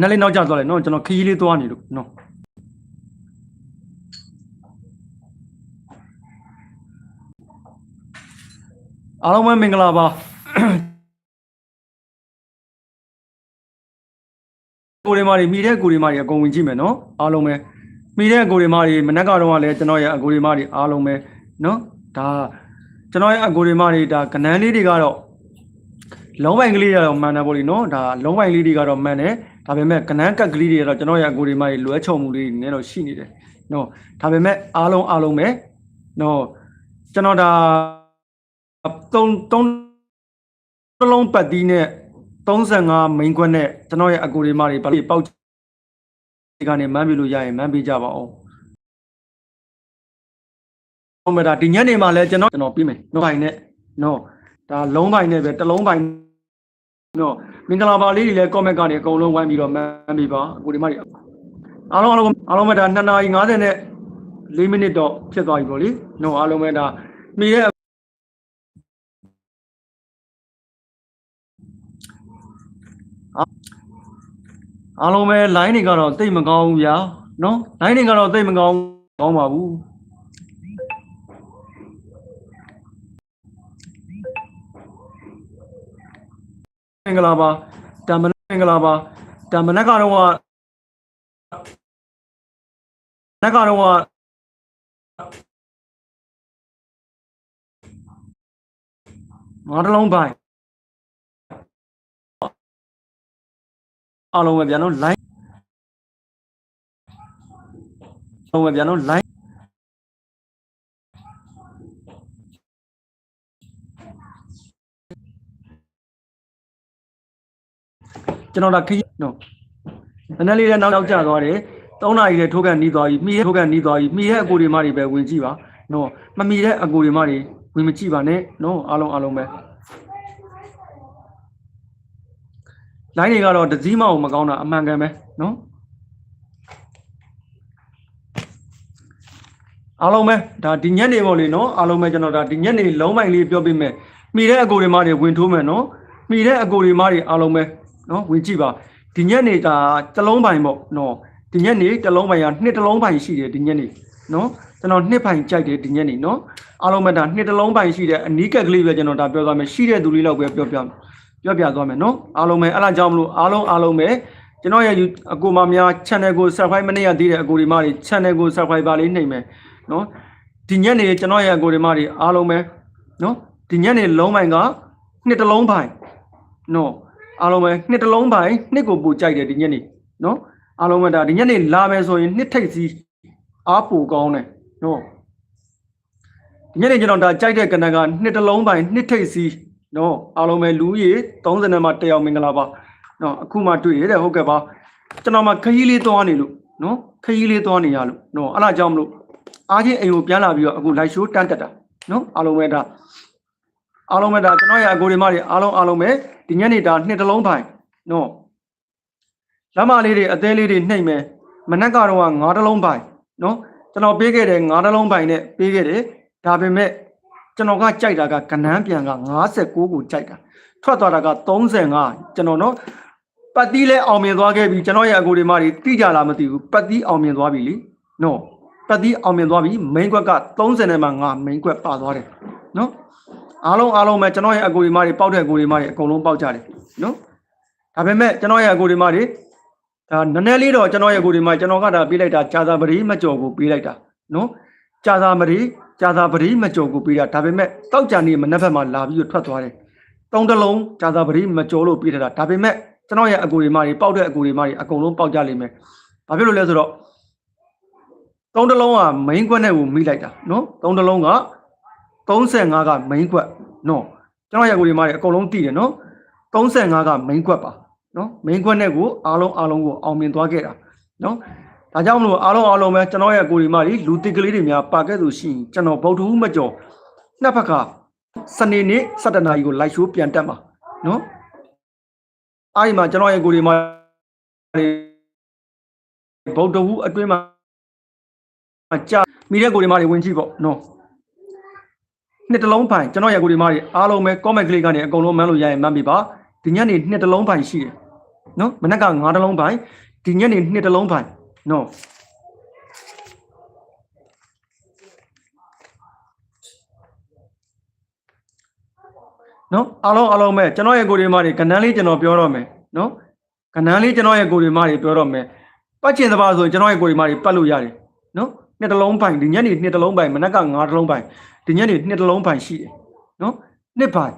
နည်းနည်းလေးနောက်ကျသွားလိုက်နော်ကျွန်တော်ခရီးလေးသွားနေလို့နော်အားလုံးပဲမင်္ဂလာပါကိုရီမာတွေမိတဲ့ကိုရီမာတွေအကုန်ဝင်ကြည့်မယ်နော်အားလုံးပဲမိတဲ့ကိုရီမာတွေမနက်ကတော့ကလည်းကျွန်တော်ရဲ့အကိုရီမာတွေအားလုံးပဲနော်ဒါကျွန်တော်ရဲ့အကိုရီမာတွေဒါကနန်းလေးတွေကတော့လုံးပိုင်ကလေးတွေကတော့မှန်တယ်ပေါ့လေနော်ဒါလုံးပိုင်လေးတွေကတော့မှန်တယ် ဒါပေမဲ့ကနန်းကက်ကလေးတွေကတော့ကျွန်တော်ရဲ့အကိုဒီမကြီးလွဲချုံမှုလေးနည်းတော့ရှိနေတယ်နော်ဒါပေမဲ့အားလုံးအားလုံးပဲနော်ကျွန်တော်ဒါသုံးသုံးတစ်လုံးပတ်တီးနဲ့35မိန်ခွက်နဲ့ကျွန်တော်ရဲ့အကိုဒီမတွေဗလိပေါက်ဒီကနေမန်းပြလို့ရရင်မန်းပြကြပါအောင်ဟုတ်မလားဒီညနေမှာလဲကျွန်တော်ကျွန်တော်ပြီးမယ်နော်ပိုင်နဲ့နော်ဒါလုံးပိုင်နဲ့ပဲတစ်လုံးပိုင် နော်မင်္ဂလာပါလေးတွေလည်း comment ကနေအကုန်လုံးဝိုင်းပြီးတော့မှန်းပြီးပါအခုဒီမှာတွေအားလုံးအားလုံးအားလုံးပဲဒါ2နာရီ50နဲ့4မိနစ်တော့ဖြစ်သွားပြီပေါ့လေနော်အားလုံးပဲဒါမိရဲ့အားလုံးပဲ line တွေကတော့တိတ်မကောင်းဘူးဗျာနော် line တွေကတော့တိတ်မကောင်းကောင်းပါဘူးမ င်္ဂလာပါတမန်မင်္ဂလာပါတမန်ကတော့ကနက်ကတော့ကငါတစ်လုံးပိုင်အားလုံးပဲပြန်တော့ line အားလုံးပဲပြန်တော့ line ကျွန်တော်ဒါခရီးနော်နည်းနည်းလေးလည်းနောက်နောက်ကျသွားတယ်၃နာရီလည်းထိုးကန်နီးသွားပြီမိရဲ့ထိုးကန်နီးသွားပြီမိရဲ့အကိုတွေမတွေပဲဝင်ကြည့်ပါနော်မမိတဲ့အကိုတွေမတွေဝင်မကြည့်ပါနဲ့နော်အားလုံးအားလုံးပဲလိုင်းတွေကတော့တစည်းမအောင်မကောင်းတာအမှန်ကန်ပဲနော်အားလုံးပဲဒါဒီညက်နေပေါ့လေနော်အားလုံးပဲကျွန်တော်ဒါဒီညက်နေလုံးပိုင်လေးပြောပြမယ်မိတဲ့အကိုတွေမတွေဝင်ထိုးမယ်နော်မိတဲ့အကိုတွေမတွေအားလုံးပဲ နော်ဝင်ကြည့်ပါဒီညက်နေတာတစ်လုံးပိုင်ပေါ့နော်ဒီညက်နေတစ်လုံးပိုင်ကနှစ်တစ်လုံးပိုင်ရှိတယ်ဒီညက်နေနော်ကျွန်တော်နှစ်ပိုင်ကြိုက်တယ်ဒီညက်နေနော်အားလုံးပဲဒါနှစ်တစ်လုံးပိုင်ရှိတယ်အနီးကက်ကလေးပဲကျွန်တော်ဒါပြောသွားမယ်ရှိတဲ့သူလေးလောက်ပဲပြောပြပြောပြသွားမယ်နော်အားလုံးပဲအဲ့ဒါကြောင့်မလို့အားလုံးအားလုံးပဲကျွန်တော်ရဲ့အကိုမများ channel ကို subscribe မနေရသေးတဲ့အကိုဒီမတွေ channel ကို subscribe ပါလေးနှိပ်မယ်နော်ဒီညက်နေကျွန်တော်ရဲ့အကိုဒီမတွေအားလုံးပဲနော်ဒီညက်နေလုံးပိုင်ကနှစ်တစ်လုံးပိုင်နော် အားလုံးပဲနှစ်တစ်လုံးပိုင်နှစ်ကိုပူကြိုက်တယ်ဒီညက်နေနော်အားလုံးပဲဒါဒီညက်နေလာမယ်ဆိုရင်နှစ်ထိတ်စီအားပူကောင်းတယ်နော်ဒီညက်နေကျွန်တော်ဒါကြိုက်တဲ့ကဏ္ဍကနှစ်တစ်လုံးပိုင်နှစ်ထိတ်စီနော်အားလုံးပဲလူကြီး30နဲ့မှတယောက်မင်္ဂလာပါနော်အခုမှတွေ့ရတဲ့ဟုတ်ကဲ့ပါကျွန်တော်မှခရီးလေးသွားနေလို့နော်ခရီးလေးသွားနေရလို့နော်အဲ့ဒါကြောင့်မလို့အားချင်းအိမ်ကိုပြန်လာပြီးတော့အခု live show တန်းတက်တာနော်အားလုံးပဲဒါ အားလုံးပဲဒါကျွန်တော်ရဲ့အကိုဒီမတွေအားလုံးအားလုံးပဲဒီညနေဒါနှစ်တလုံးပိုင်နော်လက်မလေးတွေအသေးလေးတွေနှိမ့်မယ်မနက်ကတော့ငါးတလုံးပိုင်နော်ကျွန်တော်ပေးခဲ့တယ်ငါးတလုံးပိုင်နဲ့ပေးခဲ့တယ်ဒါပေမဲ့ကျွန်တော်ကကြိုက်တာကကနန်းပြန်က59ကိုကြိုက်တာထွက်သွားတာက35ကျွန်တော်နော်ပတ်တီးလဲအောင်မြင်သွားခဲ့ပြီကျွန်တော်ရဲ့အကိုဒီမတွေတိကြလားမသိဘူးပတ်တီးအောင်မြင်သွားပြီလीနော်ပတ်တီးအောင်မြင်သွားပြီ main ကွက်က30နဲ့မှငါ main ကွက်ပါသွားတယ်နော် အားလုံးအားလုံးပဲကျွန်တော်ရဲ့အကိုဒီမတွေပေါက်တဲ့အကိုဒီမတွေအကုန်လုံးပေါက်ကြတယ်နော်ဒါပေမဲ့ကျွန်တော်ရဲ့အကိုဒီမတွေဒါနည်းနည်းလေးတော့ကျွန်တော်ရဲ့အကိုဒီမကျွန်တော်ကဒါပေးလိုက်တာဂျာသာပရိမကြော်ကိုပေးလိုက်တာနော်ဂျာသာပရိဂျာသာပရိမကြော်ကိုပေးတာဒါပေမဲ့တောက်ကြနေမနက်ဘက်မှာလာပြီးတော့ထွက်သွားတယ်တုံးတလုံးဂျာသာပရိမကြော်လို့ပေးထားတာဒါပေမဲ့ကျွန်တော်ရဲ့အကိုဒီမတွေပေါက်တဲ့အကိုဒီမတွေအကုန်လုံးပေါက်ကြလိမ့်မယ်ဘာဖြစ်လို့လဲဆိုတော့တုံးတလုံးက main ကွက်နဲ့ကိုမိလိုက်တာနော်တုံးတလုံးက 35က main ကွက်နော်ကျွန်တော်ရဲ့ကိုဒီမှာအကုန်လုံးတည်တယ်နော်35က main ကွက်ပါနော် main ကွက်နဲ့ကိုအားလုံးအားလုံးကိုအောင်မြင်သွားခဲ့တာနော်ဒါကြောင့်မလို့အားလုံးအားလုံးပဲကျွန်တော်ရဲ့ကိုဒီမှာလူတစ်ကလေးတွေများပါခဲ့သူရှိရင်ကျွန်တော်ဗုဒ္ဓဟူးမကျော်နှစ်ဖက်ကစနေနေ့7နာရီကို live show ပြန်တက်မှာနော်အဲ့ဒီမှာကျွန်တော်ရဲ့ကိုဒီမှာဗုဒ္ဓဟူးအတွင်းမှာကြာမိတဲ့ကိုဒီမှာဝင်ကြည့်ပေါ့နော် နှစ်တလုံးပိုင်ကျွန်တော်ရဲ့ကိုဒီမားတွေအားလုံးပဲ comment ကလေးကနေအကုန်လုံးမှန်းလို့ရရင်မှန်းပြီပါဒီညနေနှစ်တလုံးပိုင်ရှိတယ်နော်မနက်က9တလုံးပိုင်ဒီညနေ2တလုံးပိုင်နော်နော်အားလုံးအားလုံးပဲကျွန်တော်ရဲ့ကိုယ်ဒီမတွေကဏ္ဍလေးကျွန်တော်ပြောတော့မယ်နော်ကဏ္ဍလေးကျွန်တော်ရဲ့ကိုယ်ဒီမတွေပြောတော့မယ်ပတ်ကျင်သဘာဆိုရင်ကျွန်တော်ရဲ့ကိုယ်ဒီမတွေပတ်လို့ရတယ်နော်နှစ်တလုံးပိုင်ဒီညနေနှစ်တလုံးပိုင်မနက်က9တလုံးပိုင် ဒီညနေနှစ်တလုံးပိုင်ရှိတယ်နော်နှစ်ပိုင်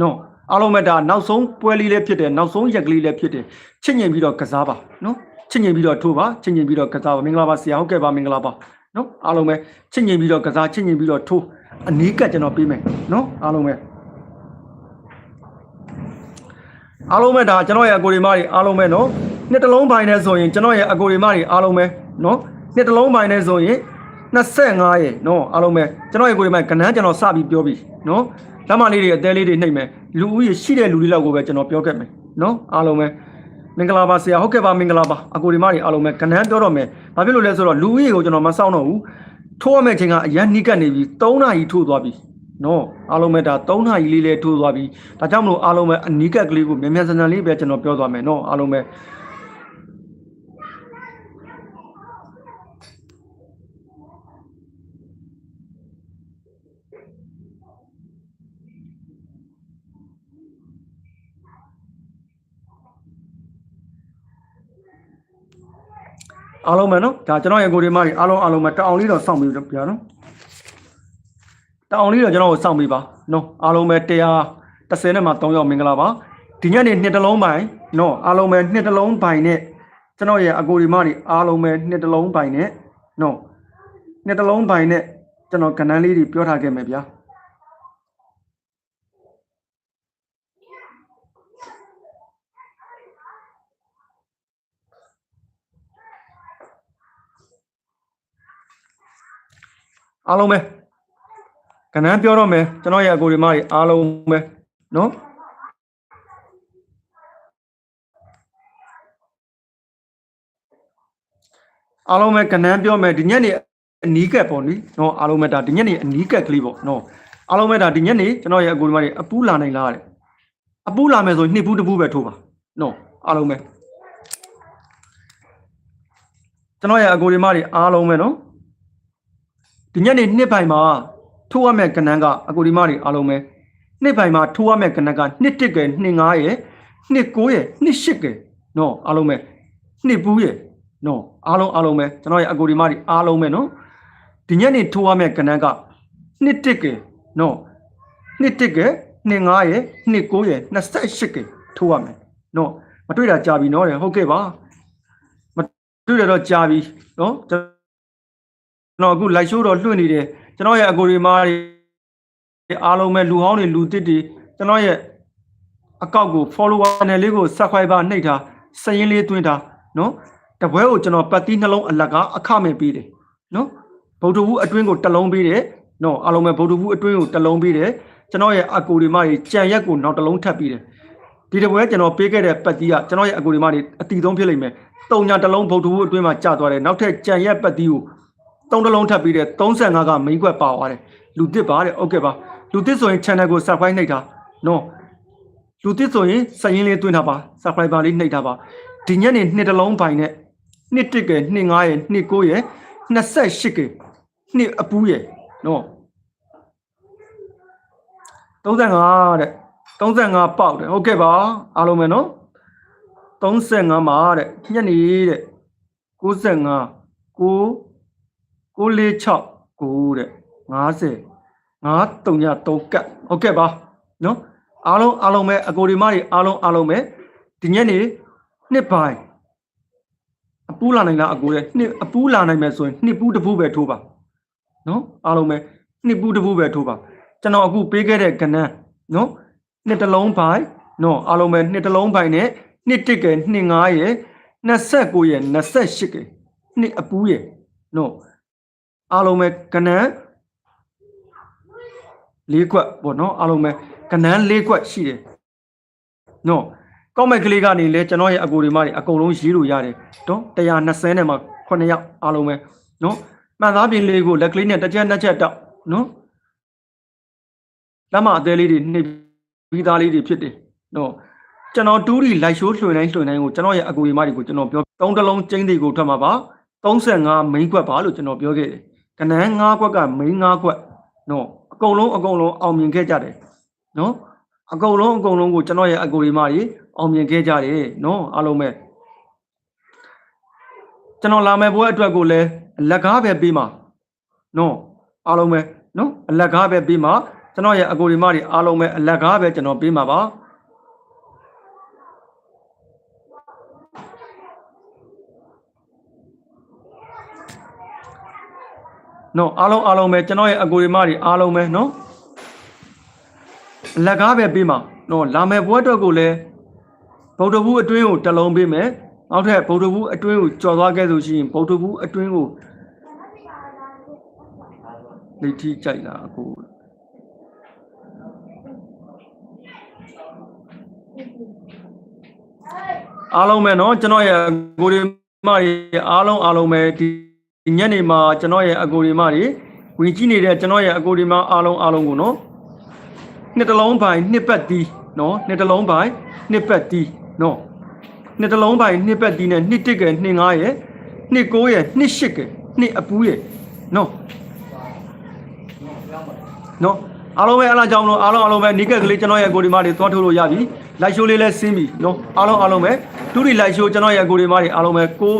နော်အားလုံးပဲဒါနောက်ဆုံးပွဲလေးလည်းဖြစ်တယ်နောက်ဆုံးရက်ကလေးလည်းဖြစ်တယ်ချစ်ငြိမ်ပြီးတော့ကစားပါနော်ချစ်ငြိမ်ပြီးတော့ထိုးပါချစ်ငြိမ်ပြီးတော့ကစားပါမင်္ဂလာပါဆရာဟုတ်ကဲ့ပါမင်္ဂလာပါနော်အားလုံးပဲချစ်ငြိမ်ပြီးတော့ကစားချစ်ငြိမ်ပြီးတော့ထိုးအနီးကပ်ကျွန်တော်ပေးမယ်နော်အားလုံးပဲအားလုံးပဲဒါကျွန်တော်ရဲ့အကိုဒီမတွေအားလုံးပဲနော်နှစ်တလုံးပိုင်းနဲ့ဆိုရင်ကျွန်တော်ရဲ့အကိုဒီမတွေအားလုံးပဲနော်နှစ်တလုံးပိုင်းနဲ့ဆိုရင် 25ရဲ့နော်အားလုံးပဲကျွန်တော်ရဲ့အကိုဒီမကဏ္ဍကျွန်တော်စပြီးပြောပြီနော်လက်မလေးတွေအသေးလေးတွေနှိပ်မယ်လူဦးရေရှိတဲ့လူတွေလောက်ကိုပဲကျွန်တော်ပြောခဲ့မယ်နော်အားလုံးပဲမင်္ဂလာပါဆရာဟုတ်ကဲ့ပါမင်္ဂလာပါအကိုဒီမတွေအားလုံးပဲကဏ္ဍပြောတော့မယ်ဘာဖြစ်လို့လဲဆိုတော့လူဦးရေကိုကျွန်တော်မစောင့်တော့ဘူးထိုးရမယ့်ချိန်ကအရန်နှိကတ်နေပြီ3နာရီထိုးသွားပြီနော်အားလုံးပဲဒါ3နာရီလေးလေးထိုးသွားပြီဒါကြောင့်မလို့အားလုံးပဲအနီးကပ်ကလေးကိုမြန်မြန်ဆန်ဆန်လေးပဲကျွန်တော်ပြောသွားမယ်နော်အားလုံးပဲ အားလုံးပဲနော်ဒါကျွန်တော်ရဲ့ကိုဒီမကြီးအားလုံးအားလုံးပဲတအောင်လေးတော့စောင့်ပြီးတော့ပြနော်တအောင်လေးတော့ကျွန်တော်ကိုစောင့်ပေးပါနော်အားလုံးပဲ130နဲ့မှ3ရောက်မင်္ဂလာပါဒီညနေနှစ်တလုံးပိုင်နော်အားလုံးပဲနှစ်တလုံးပိုင်နဲ့ကျွန်တော်ရဲ့အကိုဒီမတွေအားလုံးပဲနှစ်တလုံးပိုင်နဲ့နော်နှစ်တလုံးပိုင်နဲ့ကျွန်တော်ကဏ္ဍလေးတွေပြောထားခဲ့မယ်ဗျာ အားလုံးပဲကဏ္ဍပြောတော့မယ်ကျွန်တော်ရဲ့အကိုဒီမတွေအားလုံးပဲနော်အားလုံးပဲကဏ္ဍပြောမယ်ဒီညနေအနီးကပ်ပေါ့နိနော်အားလုံးပဲဒါဒီညနေအနီးကပ်ကလေးပေါ့နော်အားလုံးပဲဒါဒီညနေကျွန်တော်ရဲ့အကိုဒီမတွေအပူးလာနိုင်လားတဲ့အပူးလာမယ်ဆိုရင်နှစ်ပူးတစ်ပူးပဲထိုးပါနော်အားလုံးပဲကျွန်တော်ရဲ့အကိုဒီမတွေအားလုံးပဲနော် ဒီညနေနှစ်ပိုင်မှာထိုးရမယ့်ကဏ္ဍကအကူဒီမတွေအားလုံးပဲနှစ်ပိုင်းမှာထိုးရမယ့်ကဏ္ဍကနှစ်တစ်ကယ်နှစ်ငါးရယ်နှစ်ကိုးရယ်နှစ်ရှစ်ကယ်နော်အားလုံးပဲနှစ်ပူးရယ်နော်အားလုံးအားလုံးပဲကျွန်တော်ရဲ့အကူဒီမတွေအားလုံးပဲနော်ဒီညနေထိုးရမယ့်ကဏ္ဍကနှစ်တစ်ကယ်နော်နှစ်တစ်ကယ်နှစ်ငါးရယ်နှစ်ကိုးရယ်28ကယ်ထိုးရမယ်နော်မတွေ့တာကြာပြီနော်ဟုတ်ကဲ့ပါမတွေ့ရတော့ကြာပြီနော် ကျွန်တော်အခု live show တော့လွှင့်နေတယ်ကျွန်တော်ရဲ့အကိုရီမားတွေအားလုံးပဲလူဟောင်းတွေလူတစ်တွေကျွန်တော်ရဲ့အကောက်ကို follower နဲ့လေးကို subscriber နှိပ်ထားစရင်လေးတွင်းထားနော်တပွဲကိုကျွန်တော်ပတ်တိနှလုံးအလက်ကအခမဲ့ပေးတယ်နော်ဗုဒ္ဓဘူးအတွင်းကိုတစ်လုံးပေးတယ်နော်အားလုံးပဲဗုဒ္ဓဘူးအတွင်းကိုတစ်လုံးပေးတယ်ကျွန်တော်ရဲ့အကိုရီမားတွေကြံရက်ကိုနောက်တစ်လုံးထပ်ပေးတယ်ဒီတပွဲကျွန်တော်ပေးခဲ့တဲ့ပတ်တိကကျွန်တော်ရဲ့အကိုရီမားတွေအတီသုံးဖြစ်လိမ့်မယ်တုံညာတစ်လုံးဗုဒ္ဓဘူးအတွင်းမှာကျသွားတယ်နောက်ထပ်ကြံရက်ပတ်တိကို သုံးတစ်လုံးထပ်ပြီးတဲ့35ကမိန်းခွက်ပါသွားတယ်လူတစ်ပါတဲ့ဟုတ်ကဲ့ပါလူတစ်ဆိုရင် channel ကို subscribe နှိပ်တာနော်လူတစ်ဆိုရင်စရင်လေးတွင်းထားပါ subscriber လေးနှိပ်ထားပါဒီညနေနှစ်တစ်လုံးပိုင်နဲ့နှစ်တစ်ကယ်နှစ်ငါးရယ်နှစ်ကိုးရယ်28ကယ်နှစ်အပူးရယ်နော်35တဲ့35ပေါက်တယ်ဟုတ်ကဲ့ပါအားလုံးပဲနော်35မှာတဲ့ညနေတဲ့95 9 946 9တဲ့50 933ကတ်ဟုတ်ကဲ့ပါနော်အားလုံးအားလုံးပဲအကိုဒီမတွေအားလုံးအားလုံးပဲဒီညနေနှစ်ပိုင်းအပူးလာနိုင်လားအကိုရဲ့နှစ်အပူးလာနိုင်မယ်ဆိုရင်နှစ်ပူးတစ်ပူးပဲထိုးပါနော်အားလုံးပဲနှစ်ပူးတစ်ပူးပဲထိုးပါကျွန်တော်အခုပေးခဲ့တဲ့ကဏ္ဍနော်နှစ်တစ်လုံးပိုင်းနော်အားလုံးပဲနှစ်တစ်လုံးပိုင်းနဲ့နှစ်တစ်ကယ်နှစ်ငါးရယ်29ရယ်28ကယ်နှစ်အပူးရယ်နော် အားလုံးပဲကဏ္ဍလေးခွက်ပေါ့နော်အားလုံးပဲကဏ္ဍလေးခွက်ရှိတယ်နော်ကောက်မဲ့ကလေးကနေလဲကျွန်တော်ရဲ့အကူတွေမတွေအကုန်လုံးရေးလို့ရတယ်နော်120နဲ့မှ9ယောက်အားလုံးပဲနော်မှန်သားပြင်လေးကိုလက်ကလေးနဲ့တစ်ချက်နှစ်ချက်တောက်နော်လက်မအသေးလေးတွေနှိပ်ပြီးသားလေးတွေဖြစ်တယ်နော်ကျွန်တော်တူးရီလိုက်ရှိုးလွှင့်တိုင်းလွှင့်တိုင်းကိုကျွန်တော်ရဲ့အကူအမတွေကိုကျွန်တော်ပြောသုံးတလုံးကျင်းတွေကိုထွက်မှာပါ35မိန်းခွက်ပါလို့ကျွန်တော်ပြောခဲ့တယ် ကနန်း9ခွက်ကမိန်း9ခွက်နော်အကုန်လုံးအကုန်လုံးအောင်မြင်ခဲ့ကြတယ်နော်အကုန်လုံးအကုန်လုံးကိုကျွန်တော်ရဲ့အကူအမတွေအောင်မြင်ခဲ့ကြတယ်နော်အားလုံးပဲကျွန်တော်လာမယ့်ဘွဲအတွက်ကိုလည်းအလက်ကားပဲပေးမှာနော်အားလုံးပဲနော်အလက်ကားပဲပေးမှာကျွန်တော်ရဲ့အကူအမတွေအားလုံးပဲအလက်ကားပဲကျွန်တော်ပေးမှာပါ နော်အားလုံးအားလုံးပဲကျွန်တော်ရဲ့အကိုရီမတွေအားလုံးပဲနော်လက်ကားပဲပေးမှာနော်လာမယ်ဘွဲအတွက်ကိုလည်းဗုဒ္ဓဘူးအတွင်းကိုတစ်လုံးပေးမယ်နောက်ထပ်ဗုဒ္ဓဘူးအတွင်းကိုကြော်သွားခဲ့ဆိုရှင်ဗုဒ္ဓဘူးအတွင်းကိုလိထီကြိုက်လာအကိုအားလုံးပဲနော်ကျွန်တော်ရဲ့အကိုရီမတွေအားလုံးအားလုံးပဲဒီ ဒီညနေမှာကျွန်တော်ရဲ့အကိုရီမတွေဝင်ကြည့်နေတဲ့ကျွန်တော်ရဲ့အကိုရီမအားလုံးအားလုံးကိုနော်နှစ်တလုံးပိုင်းနှစ်ပတ်တီးနော်နှစ်တလုံးပိုင်းနှစ်ပတ်တီးနော်နှစ်တလုံးပိုင်းနှစ်ပတ်တီးနဲ့နှစ်တစ်ကယ်နှစ်ငါးရဲ့နှစ်ကိုးရဲ့နှစ်ရှစ်ကယ်နှစ်အပူးရဲ့နော်နော်အားလုံးပဲအားလားကြောင်းလို့အားလုံးအားလုံးပဲနီးကက်ကလေးကျွန်တော်ရဲ့ကိုဒီမာတွေသွားထုတ်လို့ရပြီလိုက်ရှိုးလေးလဲဆင်းပြီနော်အားလုံးအားလုံးပဲတူရီလိုက်ရှိုးကျွန်တော်ရဲ့ကိုဒီမာတွေအားလုံးပဲကို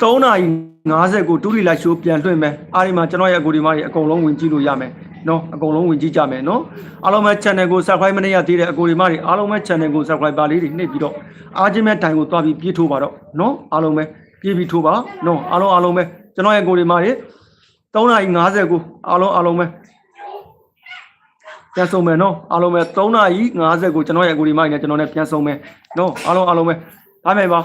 3နာရီ 50ကိုတူရီလိုက်ရှိုးပြန်လွှင့်မယ်အားဒီမှာကျွန်တော်ရဲ့ကိုဒီမာတွေအကုန်လုံးဝင်ကြည့်လို့ရမယ်နော်အကုန်လုံးဝင်ကြည့်ကြမယ်နော်အားလုံးပဲ channel ကို subscribe မနေရသေးတဲ့အကိုဒီမာတွေအားလုံးပဲ channel ကို subscribe ပါလေးတွေနှိပ်ပြီးတော့အားချင်းမဲ့တိုင်ကိုသွားပြီးပြေးထိုးပါတော့နော်အားလုံးပဲပြေးပြီးထိုးပါနော်အားလုံးအားလုံးပဲကျွန်တော်ရဲ့ကိုဒီမာတွေ3နာရီ50ကိုအားလုံးအားလုံးပဲပြန်ဆုံးမယ်နော်အားလုံးပဲ3နာရီ50ကိုကျွန်တော်ရဲ့အကူဒီမိုင်းနဲ့ကျွန်တော်နဲ့ပြန်ဆုံးမယ်နော်အားလုံးအားလုံးပဲဒါမဲ့ပါ